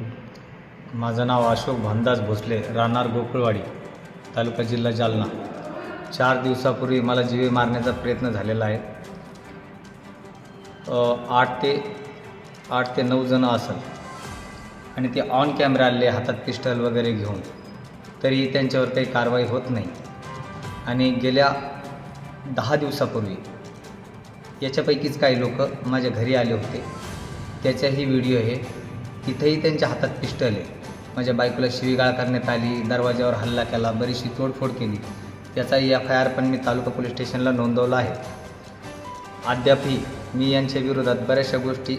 माझं नाव अशोक भानदास भोसले राहणार गोकुळवाडी तालुका जिल्हा जालना. चार दिवसापूर्वी मला जीवे मारण्याचा प्रयत्न झालेला आहे. आठ ते आठ ते नऊ जणं असेल आणि ते ऑन कॅमेरा आले हातात पिस्टल वगैरे घेऊन. तरी त्यांच्यावर काही कारवाई होत नाही. आणि गेल्या दहा दिवसापूर्वी याच्यापैकीच काही लोक माझ्या घरी आले होते. त्याचाही व्हिडिओ आहे. तिथेही त्यांच्या हातात पिस्टल आहे. माझ्या बायकोला शिवीगाळ करण्यात आली दरवाज्यावर हल्ला केला बरीचशी तोडफोड केली. त्याचाही एफ आय आर पण मी तालुका पोलीस स्टेशनला नोंदवला आहे. अद्यापही मी यांच्या विरोधात बऱ्याचशा गोष्टी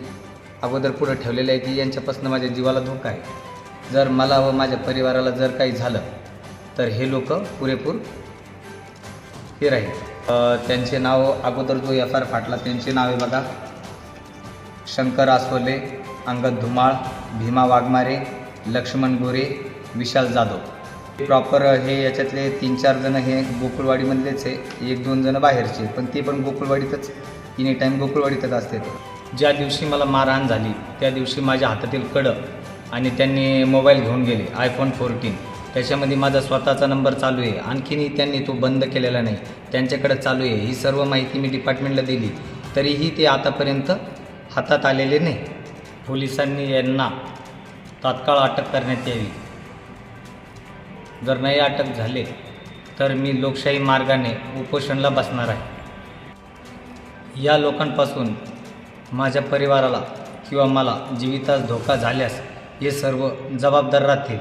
अगोदर पुढं ठेवलेल्या आहे की यांच्यापासून माझ्या जीवाला धोका आहे. जर मला व माझ्या परिवाराला जर काही झालं तर हे लोक पुरेपूर हे राहील. त्यांचे नाव अगोदर जो एफ आर फाटला त्यांचे नाव आहे बघा. शंकर आसोले अंगद धुमाळ भीमा वाघमारे लक्ष्मण गोरे विशाल जाधव. प्रॉपर हे याच्यातले तीन चार जण हे गोकुळवाडीमधलेच आहे. एक दोन जण बाहेरचे पण ते पण गोकुळवाडीतच. एनी टाईम गोकुळवाडीतच असते ज्या दिवशी मला मारहाण झाली त्या दिवशी माझ्या हातातील कडं आणि त्यांनी मोबाईल घेऊन गेले आयफोन फोर्टीन त्याच्यामध्ये माझा स्वतःचा नंबर चालू आहे. आणखीनही त्यांनी तो बंद केलेला नाही. त्यांच्याकडे चालू आहे. ही सर्व माहिती मी डिपार्टमेंटला दिली. तरीही ते आतापर्यंत हातात आलेले नाही. पोलिसांनी यांना तात्काळ अटक करण्यात यावी. जर नाही अटक झाले तर मी लोकशाही मार्गाने उपोषणला बसणार आहे. या लोकांपासून माझ्या परिवाराला किंवा मला जीवितास धोका झाल्यास हे सर्व जबाबदार राहतील.